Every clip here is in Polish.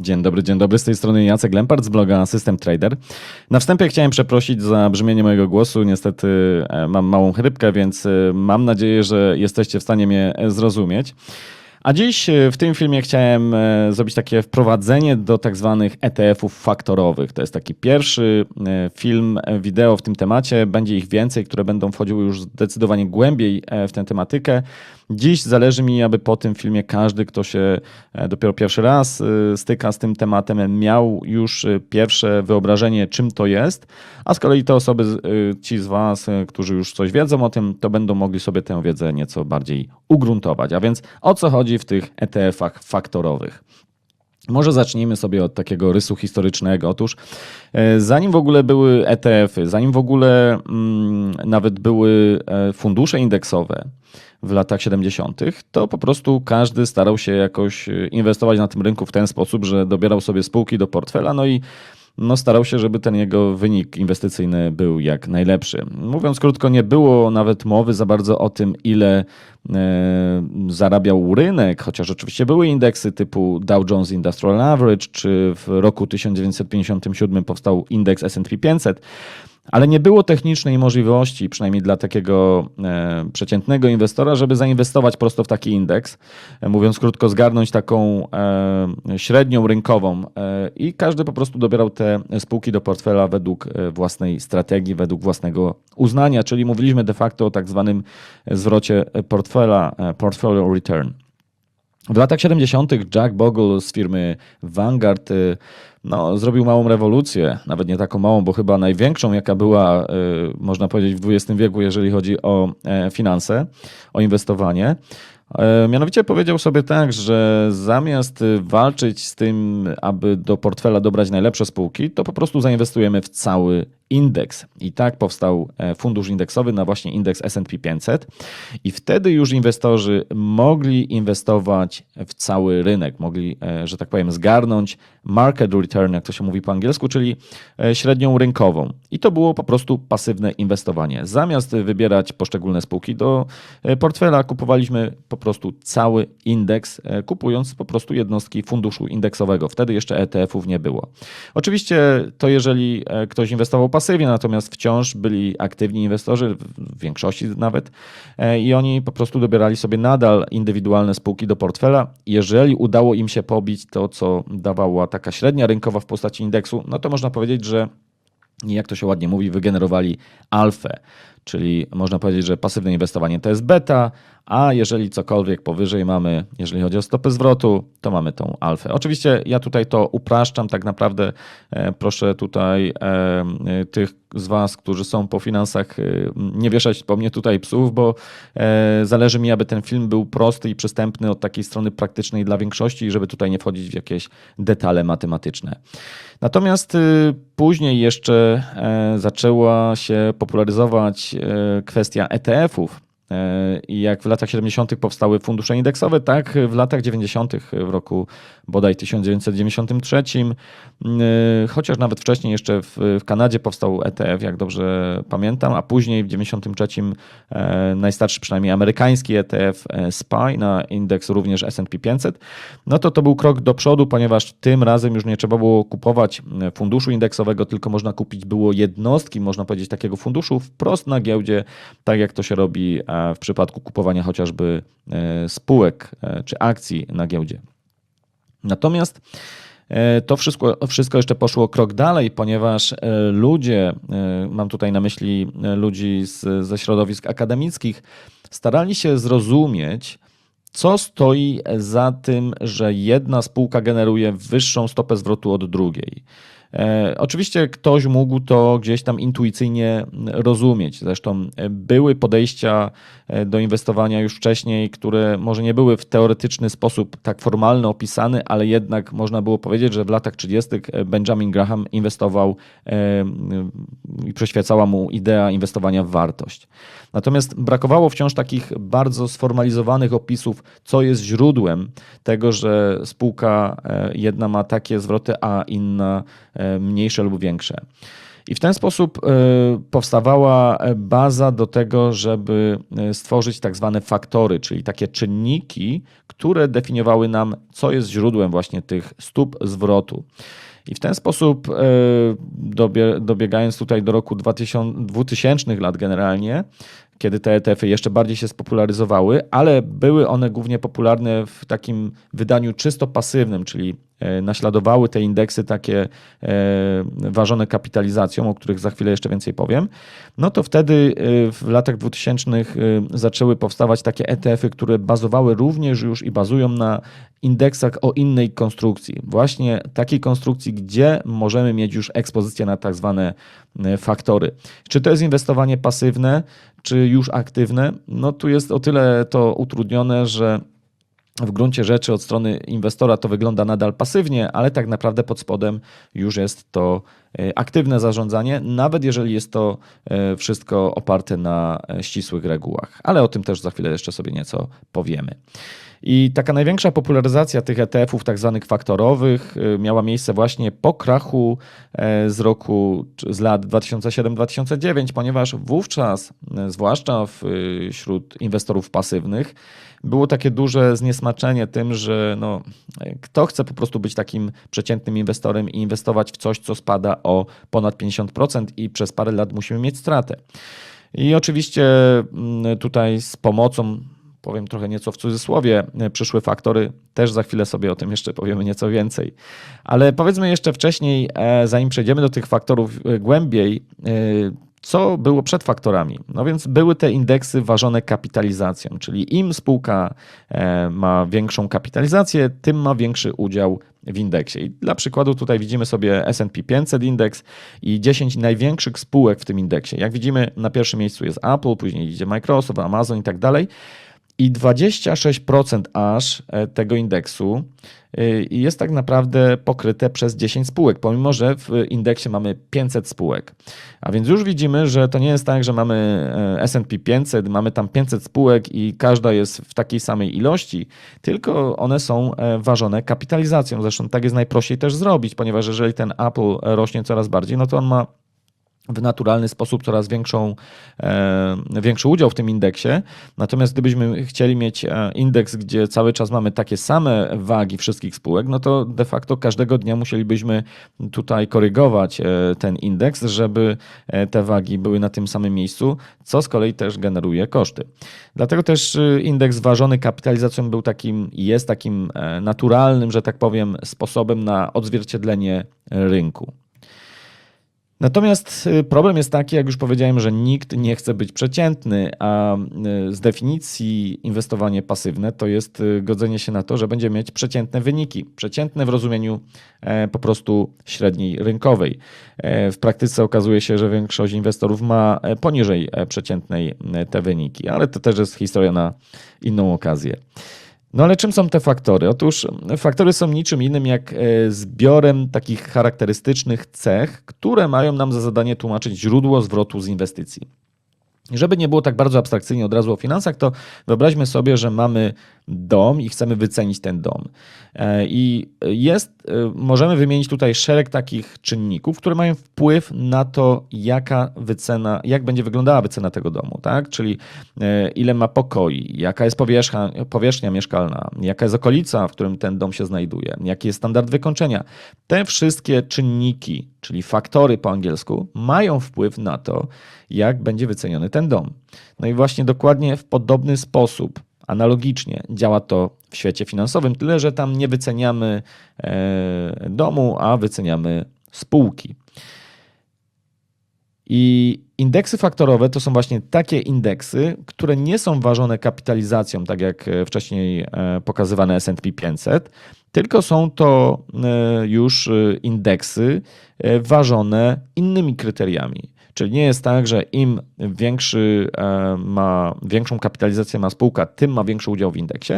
Dzień dobry, dzień dobry. Z tej strony Jacek Lempart z bloga System Trader. Na wstępie chciałem przeprosić za brzmienie mojego głosu. Niestety e, mam małą chrypkę, więc e, mam nadzieję, że jesteście w stanie mnie e, zrozumieć. A dziś w tym filmie chciałem zrobić takie wprowadzenie do tak zwanych ETF-ów faktorowych. To jest taki pierwszy film wideo w tym temacie. Będzie ich więcej, które będą wchodziły już zdecydowanie głębiej w tę tematykę. Dziś zależy mi, aby po tym filmie każdy, kto się e, dopiero pierwszy raz e, styka z tym tematem, miał już e, pierwsze wyobrażenie, czym to jest, a z kolei te osoby, ci z Was, którzy już coś wiedzą o tym, to będą mogli sobie tę wiedzę nieco bardziej ugruntować. A więc o co chodzi w tych ETF-ach faktorowych? Może zacznijmy sobie od takiego rysu historycznego. Otóż, zanim w ogóle były ETF-y, zanim w ogóle mm, nawet były fundusze indeksowe, w latach 70., to po prostu każdy starał się jakoś e, inwestować na tym rynku w ten sposób, że dobierał sobie spółki do portfela, no i no starał się, żeby ten jego wynik inwestycyjny był jak najlepszy. Mówiąc krótko, nie było nawet mowy za bardzo o tym, ile e, zarabiał rynek, chociaż oczywiście były indeksy typu Dow Jones Industrial Average, czy w roku 1957 powstał indeks S&P 500. Ale nie było technicznej możliwości, przynajmniej dla takiego e, przeciętnego inwestora, żeby zainwestować prosto w taki indeks. E, mówiąc krótko, zgarnąć taką e, średnią rynkową i każdy po prostu dobierał te spółki do portfela według własnej strategii, według własnego uznania, czyli mówiliśmy de facto o tak zwanym zwrocie portfela, portfolio return. W latach 70. Jack Bogle z firmy Vanguard no, zrobił małą rewolucję, nawet nie taką małą, bo chyba największą, jaka była, y, można powiedzieć, w XX wieku, jeżeli chodzi o e, finanse, o inwestowanie. E, mianowicie powiedział sobie tak, że zamiast walczyć z tym, aby do portfela dobrać najlepsze spółki, to po prostu zainwestujemy w cały indeks. I tak powstał e, fundusz indeksowy na właśnie indeks SP 500. I wtedy już inwestorzy mogli inwestować w cały rynek, mogli, e, że tak powiem, zgarnąć market return, jak to się mówi po angielsku, czyli średnią rynkową. I to było po prostu pasywne inwestowanie. Zamiast wybierać poszczególne spółki do portfela, kupowaliśmy po prostu cały indeks, kupując po prostu jednostki funduszu indeksowego. Wtedy jeszcze ETF-ów nie było. Oczywiście to jeżeli ktoś inwestował pasywnie, natomiast wciąż byli aktywni inwestorzy, w większości nawet, e, i oni po prostu dobierali sobie nadal indywidualne spółki do portfela. Jeżeli udało im się pobić to, co dawała taka średnia rynkowa w postaci indeksu, no to można powiedzieć, że jak to się ładnie mówi, wygenerowali alfę, czyli można powiedzieć, że pasywne inwestowanie to jest beta, a jeżeli cokolwiek powyżej mamy, jeżeli chodzi o stopę zwrotu, to mamy tą alfę. Oczywiście ja tutaj to upraszczam, tak naprawdę e, proszę tutaj e, tych z Was, którzy są po finansach, e, nie wieszać po mnie tutaj psów, bo zależy mi, aby ten film był prosty i przystępny od takiej strony praktycznej dla większości i żeby tutaj nie wchodzić w jakieś detale matematyczne. Natomiast później jeszcze zaczęła się popularyzować kwestia ETF-ów. I jak w latach 70. powstały fundusze indeksowe, tak w latach 90. w roku bodaj 1993, y, chociaż nawet wcześniej jeszcze w, w Kanadzie powstał ETF, jak dobrze pamiętam, a później w 93 e, najstarszy przynajmniej amerykański ETF e, SPY na indeks również S&P 500, no to to był krok do przodu, ponieważ tym razem już nie trzeba było kupować e, funduszu indeksowego, tylko można kupić było jednostki, można powiedzieć, takiego funduszu wprost na giełdzie, tak jak to się robi w przypadku kupowania chociażby spółek czy akcji na giełdzie. Natomiast e, to wszystko, wszystko jeszcze poszło krok dalej, ponieważ e, ludzie, e, mam tutaj na myśli ludzi z, ze środowisk akademickich, starali się zrozumieć, co stoi za tym, że jedna spółka generuje wyższą stopę zwrotu od drugiej. E, oczywiście ktoś mógł to gdzieś tam intuicyjnie rozumieć. Zresztą e, były podejścia e, do inwestowania już wcześniej, które może nie były w teoretyczny sposób tak formalny opisane, ale jednak można było powiedzieć, że w latach 30. Benjamin Graham inwestował i przyświecała mu idea inwestowania w wartość. Natomiast brakowało wciąż takich bardzo sformalizowanych opisów, co jest źródłem tego, że spółka jedna ma takie zwroty, a inna mniejsze lub większe. I w ten sposób e, powstawała baza do tego, żeby e, stworzyć tak zwane faktory, czyli takie czynniki, które definiowały nam, co jest źródłem właśnie tych stóp zwrotu. I w ten sposób, dobiegając tutaj do roku 2000, 2000 lat generalnie, kiedy te ETF-y jeszcze bardziej się spopularyzowały, ale były one głównie popularne w takim wydaniu czysto pasywnym, czyli E, naśladowały te indeksy takie e, ważone kapitalizacją, o których za chwilę jeszcze więcej powiem, no to wtedy e, w latach 2000 zaczęły powstawać takie ETF-y, które bazowały również już i bazują na indeksach o innej konstrukcji. Właśnie takiej konstrukcji, gdzie możemy mieć już ekspozycję na tak zwane faktory. Czy to jest inwestowanie pasywne, czy już aktywne? No tu jest o tyle to utrudnione, że w gruncie rzeczy od strony inwestora to wygląda nadal pasywnie, ale tak naprawdę pod spodem już jest to e, aktywne zarządzanie, nawet jeżeli jest to e, wszystko oparte na e, ścisłych regułach. Ale o tym też za chwilę jeszcze sobie nieco powiemy. I taka największa popularyzacja tych ETF-ów, tak zwanych faktorowych, miała miejsce właśnie po krachu z roku, z lat 2007-2009, ponieważ wówczas, zwłaszcza wśród inwestorów pasywnych, było takie duże zniesmaczenie tym, że no, kto chce po prostu być takim przeciętnym inwestorem i inwestować w coś, co spada o ponad 50% i przez parę lat musimy mieć stratę. I oczywiście mm, tutaj z pomocą powiem trochę nieco w cudzysłowie, przyszły faktory, też za chwilę sobie o tym jeszcze powiemy nieco więcej. Ale powiedzmy jeszcze wcześniej, e, zanim przejdziemy do tych faktorów e, głębiej, e, co było przed faktorami? No więc były te indeksy ważone kapitalizacją, czyli im spółka e, ma większą kapitalizację, tym ma większy udział w indeksie. I dla przykładu tutaj widzimy sobie S&P 500 indeks i 10 największych spółek w tym indeksie. Jak widzimy na pierwszym miejscu jest Apple, później idzie Microsoft, Amazon i tak dalej. I 26% aż e, tego indeksu e, jest tak naprawdę pokryte przez 10 spółek, pomimo że w indeksie mamy 500 spółek. A więc już widzimy, że to nie jest tak, że mamy e, SP 500, mamy tam 500 spółek i każda jest w takiej samej ilości, tylko one są ważone kapitalizacją. Zresztą tak jest najprościej też zrobić, ponieważ jeżeli ten Apple rośnie coraz bardziej, no to on ma w naturalny sposób coraz większą, e, większy udział w tym indeksie. Natomiast gdybyśmy chcieli mieć e, indeks, gdzie cały czas mamy takie same wagi wszystkich spółek, no to de facto każdego dnia musielibyśmy tutaj korygować e, ten indeks, żeby te wagi były na tym samym miejscu, co z kolei też generuje koszty. Dlatego też indeks ważony kapitalizacją był takim, jest takim naturalnym, że tak powiem, sposobem na odzwierciedlenie rynku. Natomiast y, problem jest taki, jak już powiedziałem, że nikt nie chce być przeciętny, a y, z definicji inwestowanie pasywne to jest y, godzenie się na to, że będzie mieć przeciętne wyniki. Przeciętne w rozumieniu e, po prostu średniej rynkowej. E, w praktyce okazuje się, że większość inwestorów ma e, poniżej przeciętnej te wyniki, ale to też jest historia na inną okazję. No ale czym są te faktory? Otóż faktory są niczym innym jak e, zbiorem takich charakterystycznych cech, które mają nam za zadanie tłumaczyć źródło zwrotu z inwestycji. Żeby nie było tak bardzo abstrakcyjnie od razu o finansach, to wyobraźmy sobie, że mamy dom i chcemy wycenić ten dom. E, I jest, e, możemy wymienić tutaj szereg takich czynników, które mają wpływ na to, jaka wycena, jak będzie wyglądała wycena tego domu, tak? Czyli e, ile ma pokoi, jaka jest powierzchnia, powierzchnia mieszkalna, jaka jest okolica, w którym ten dom się znajduje, jaki jest standard wykończenia. Te wszystkie czynniki, czyli faktory po angielsku, mają wpływ na to, jak będzie wyceniony ten dom. No i właśnie dokładnie w podobny sposób Analogicznie działa to w świecie finansowym, tyle że tam nie wyceniamy e, domu, a wyceniamy spółki. I indeksy faktorowe to są właśnie takie indeksy, które nie są ważone kapitalizacją, tak jak wcześniej e, pokazywane S&P 500, tylko są to e, już indeksy ważone innymi kryteriami. Czyli nie jest tak, że im większy e, ma, większą kapitalizację ma spółka, tym ma większy udział w indeksie,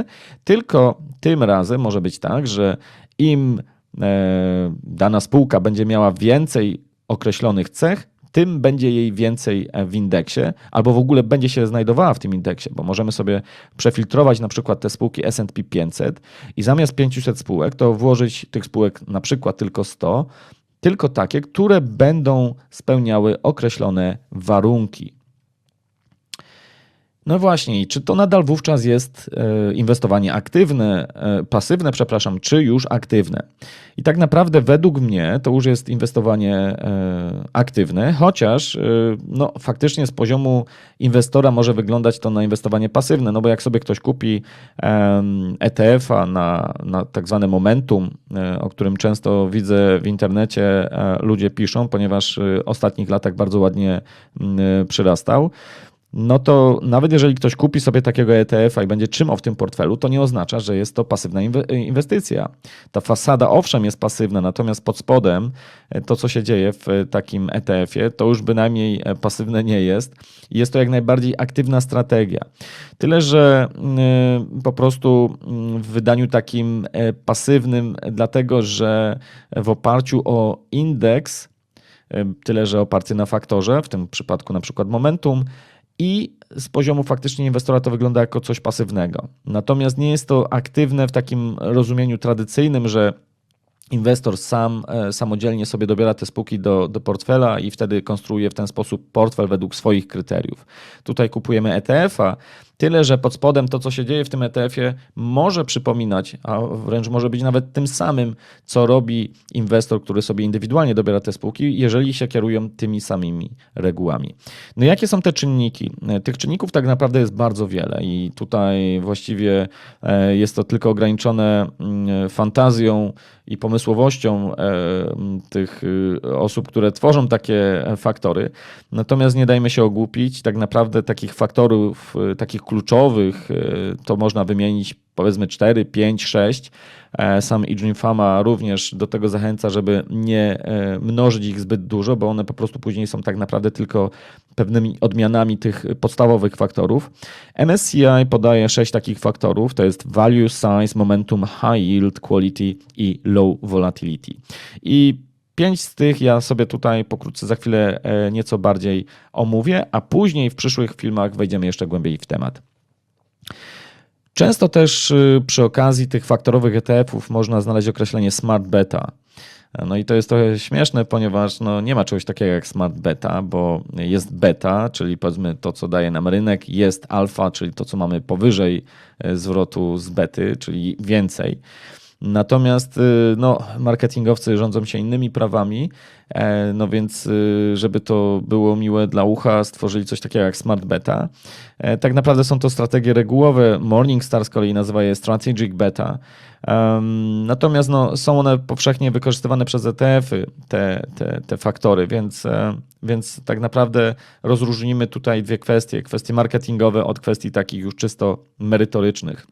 tylko tym razem może być tak, że im e, dana spółka będzie miała więcej określonych cech, tym będzie jej więcej e, w indeksie, albo w ogóle będzie się znajdowała w tym indeksie, bo możemy sobie przefiltrować na przykład te spółki S&P 500 i zamiast 500 spółek, to włożyć tych spółek na przykład tylko 100, tylko takie, które będą spełniały określone warunki. No właśnie, czy to nadal wówczas jest e, inwestowanie aktywne, e, pasywne, przepraszam, czy już aktywne? I tak naprawdę według mnie to już jest inwestowanie e, aktywne, chociaż no, faktycznie z poziomu inwestora może wyglądać to na inwestowanie pasywne, no bo jak sobie ktoś kupi ETF-a na, na tak zwane momentum, o którym często widzę w internecie, ludzie piszą, ponieważ w ostatnich latach bardzo ładnie przyrastał, no to nawet jeżeli ktoś kupi sobie takiego ETF-a i będzie trzymał w tym portfelu, to nie oznacza, że jest to pasywna inwestycja. Ta fasada owszem jest pasywna, natomiast pod spodem e, to, co się dzieje w takim ETF-ie, to już bynajmniej e, pasywne nie jest. Jest to jak najbardziej aktywna strategia. Tyle, że e, po prostu w wydaniu takim pasywnym, dlatego że w oparciu o indeks, tyle że oparty na faktorze, w tym przypadku na przykład momentum, i z poziomu faktycznie inwestora to wygląda jako coś pasywnego. Natomiast nie jest to aktywne w takim rozumieniu tradycyjnym, że inwestor sam e, samodzielnie sobie dobiera te spółki do, do portfela i wtedy konstruuje w ten sposób portfel według swoich kryteriów. Tutaj kupujemy ETF-a, Tyle, że pod spodem to, co się dzieje w tym ETF-ie, może przypominać, a wręcz może być nawet tym samym, co robi inwestor, który sobie indywidualnie dobiera te spółki, jeżeli się kierują tymi samymi regułami. No jakie są te czynniki? Tych czynników tak naprawdę jest bardzo wiele i tutaj właściwie e, jest to tylko ograniczone mm, fantazją i pomysłowością e, tych y, osób, które tworzą takie faktory. Natomiast nie dajmy się ogłupić, tak naprawdę takich faktorów, y, takich kluczowych y, to można wymienić powiedzmy 4, 5, 6. Sam Adrian Fama również do tego zachęca, żeby nie e, mnożyć ich zbyt dużo, bo one po prostu później są tak naprawdę tylko pewnymi odmianami tych podstawowych faktorów. MSCI podaje 6 takich faktorów, to jest value, size, momentum, high yield, quality i low volatility. I Pięć z tych ja sobie tutaj pokrótce za chwilę e, nieco bardziej omówię, a później w przyszłych filmach wejdziemy jeszcze głębiej w temat. Często też y, przy okazji tych faktorowych ETF-ów można znaleźć określenie smart beta. No i to jest trochę śmieszne, ponieważ no, nie ma czegoś takiego jak smart beta, bo jest beta, czyli powiedzmy to, co daje nam rynek, jest alfa, czyli to, co mamy powyżej e, zwrotu z bety, czyli więcej. Natomiast y, no, marketingowcy rządzą się innymi prawami, e, no więc y, żeby to było miłe dla ucha, stworzyli coś takiego jak Smart Beta. E, tak naprawdę są to strategie regułowe. Morningstar z kolei nazywa je Strategic Beta. Natomiast no, są one powszechnie wykorzystywane przez ETF-y, te, te, te faktory, więc, e, więc tak naprawdę rozróżnimy tutaj dwie kwestie: kwestie marketingowe od kwestii takich już czysto merytorycznych.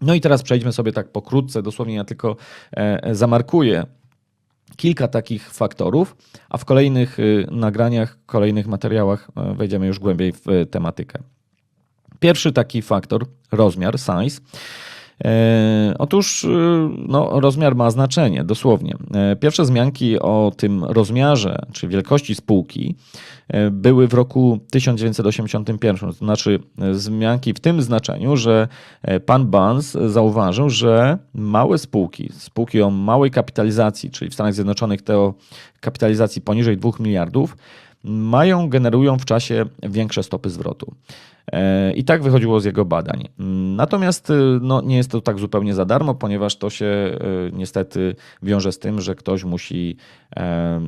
No i teraz przejdźmy sobie tak pokrótce, dosłownie ja tylko e, zamarkuję kilka takich faktorów, a w kolejnych y, nagraniach, kolejnych materiałach e, wejdziemy już głębiej w tematykę. Pierwszy taki faktor, rozmiar, size. E, otóż no, rozmiar ma znaczenie, dosłownie. Pierwsze wzmianki o tym rozmiarze, czy wielkości spółki, E, były w roku 1981. To znaczy e, wzmianki w tym znaczeniu, że e, pan Barnes zauważył, że małe spółki, spółki o małej kapitalizacji, czyli w Stanach Zjednoczonych te o kapitalizacji poniżej 2 miliardów, mają, generują w czasie większe stopy zwrotu. E, I tak wychodziło z jego badań. Natomiast y, no, nie jest to tak zupełnie za darmo, ponieważ to się y, niestety wiąże z tym, że ktoś musi e,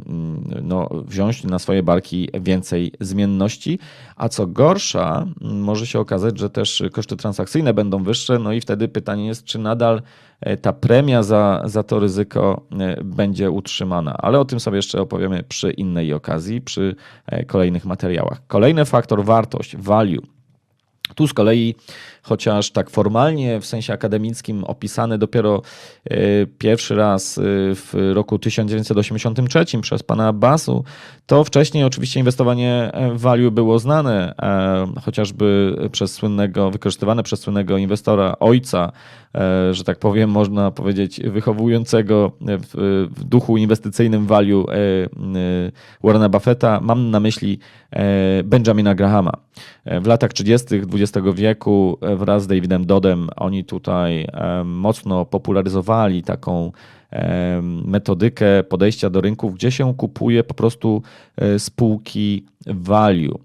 no, wziąć na swoje barki więcej zmienności, a co gorsza, może się okazać, że też koszty transakcyjne będą wyższe, no i wtedy pytanie jest, czy nadal e, ta premia za, za to ryzyko będzie utrzymana. Ale o tym sobie jeszcze opowiemy przy innej okazji, przy kolejnych materiałach. Kolejny faktor, wartość, value. Tu z kolei, chociaż tak formalnie w sensie akademickim opisane dopiero e, pierwszy raz e, w roku 1983 przez pana Abbasu, to wcześniej oczywiście inwestowanie w value było znane, e, chociażby przez słynnego, wykorzystywane przez słynnego inwestora, ojca, że tak powiem, można powiedzieć, wychowującego w, duchu inwestycyjnym value Warrena Buffetta. Mam na myśli Benjamina Grahama. W latach 30. XX wieku wraz z Davidem Dodem oni tutaj mocno popularyzowali taką metodykę podejścia do rynków, gdzie się kupuje po prostu spółki value,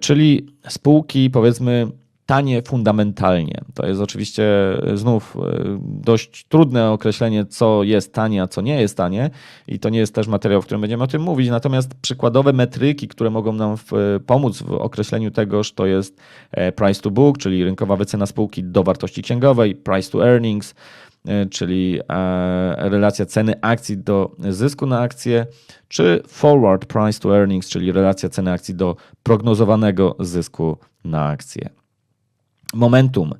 czyli spółki powiedzmy tanie fundamentalnie. To jest oczywiście e, znów e, dość trudne określenie, co jest tanie, a co nie jest tanie, i to nie jest też materiał, w którym będziemy o tym mówić. Natomiast przykładowe metryki, które mogą nam w, e, pomóc w określeniu tego, że to jest price to book, czyli rynkowa wycena spółki do wartości księgowej, price to earnings, czyli relacja ceny akcji do zysku na akcję, czy forward price to earnings, czyli relacja ceny akcji do prognozowanego zysku na akcję. Momentum.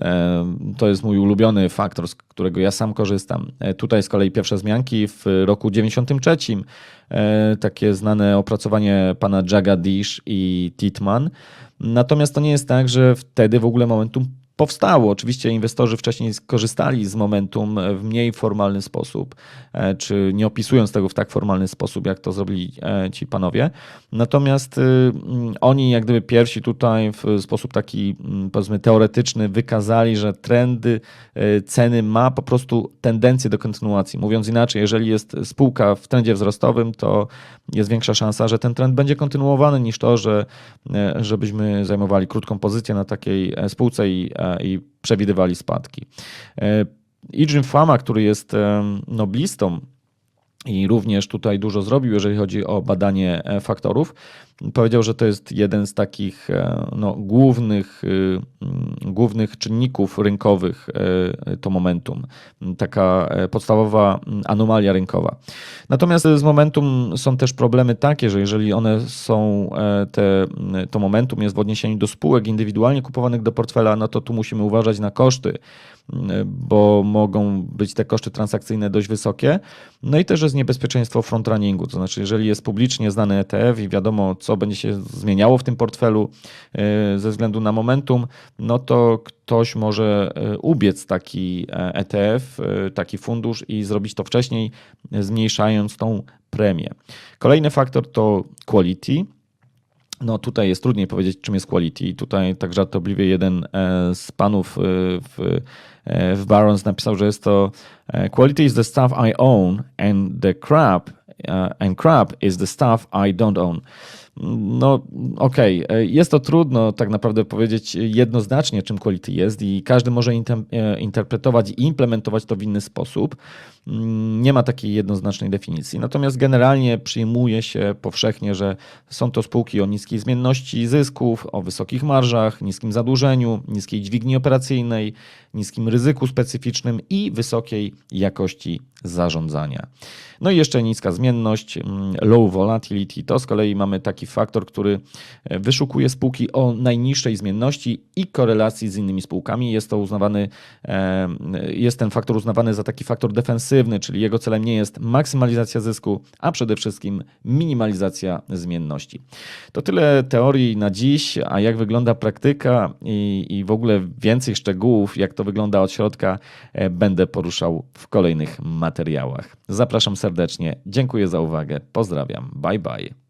E, to jest mój ulubiony faktor, z którego ja sam korzystam. E, tutaj z kolei pierwsze zmianki w roku 93, e, takie znane opracowanie pana Jagadish i Titman. Natomiast to nie jest tak, że wtedy w ogóle Momentum powstało. Oczywiście inwestorzy wcześniej skorzystali z momentum w mniej formalny sposób, e, czy nie opisując tego w tak formalny sposób, jak to zrobili e, ci panowie. Natomiast y, mm, oni, jak gdyby pierwsi tutaj w sposób taki, mm, powiedzmy, teoretyczny, wykazali, że trendy e, ceny ma po prostu tendencję do kontynuacji. Mówiąc inaczej, jeżeli jest spółka w trendzie wzrostowym, to jest większa szansa, że ten trend będzie kontynuowany niż to, że żebyśmy zajmowali krótką pozycję na takiej spółce i i przewidywali spadki. Idrzym Fama, który jest noblistą i również tutaj dużo zrobił, jeżeli chodzi o badanie e, faktorów. Powiedział, że to jest jeden z takich e, no, głównych, y, mm, głównych czynników rynkowych e, to momentum, taka podstawowa mm, anomalia rynkowa. Natomiast z momentum są też problemy takie, że jeżeli one są, te, mm, to momentum jest w odniesieniu do spółek indywidualnie kupowanych do portfela, no to tu musimy uważać na koszty bo mogą być te koszty transakcyjne dość wysokie. No i też jest niebezpieczeństwo frontrunningu, to znaczy jeżeli jest publicznie znany ETF i wiadomo, co będzie się zmieniało w tym portfelu e, ze względu na momentum, no to ktoś może e, ubiec taki ETF, e taki fundusz i zrobić to wcześniej, zmniejszając tą premię. Kolejny faktor to quality. No tutaj jest trudniej powiedzieć, czym jest quality. Tutaj tak żartobliwie jeden z panów w w Barons napisał, że jest to Quality is the stuff I own and the crap and crap is the stuff I don't own. No, okej, okay. jest to trudno tak naprawdę powiedzieć jednoznacznie, czym quality jest, i każdy może interpretować i implementować to w inny sposób. Mm, nie ma takiej jednoznacznej definicji. Natomiast generalnie przyjmuje się powszechnie, że są to spółki o niskiej zmienności zysków, o wysokich marżach, niskim zadłużeniu, niskiej dźwigni operacyjnej, niskim ryzyku specyficznym i wysokiej jakości zarządzania. No i jeszcze niska zmienność, mm, low volatility. To z kolei mamy taki faktor, który e, wyszukuje spółki o najniższej zmienności i korelacji z innymi spółkami. Jest to uznawany, e, jest ten faktor uznawany za taki faktor defensywny, czyli jego celem nie jest maksymalizacja zysku, a przede wszystkim minimalizacja zmienności. To tyle teorii na dziś, a jak wygląda praktyka i, i w ogóle więcej szczegółów, jak to wygląda od środka, e, będę poruszał w kolejnych materiałach. Zapraszam serdecznie. Dziękuję za uwagę. Pozdrawiam. Bye bye.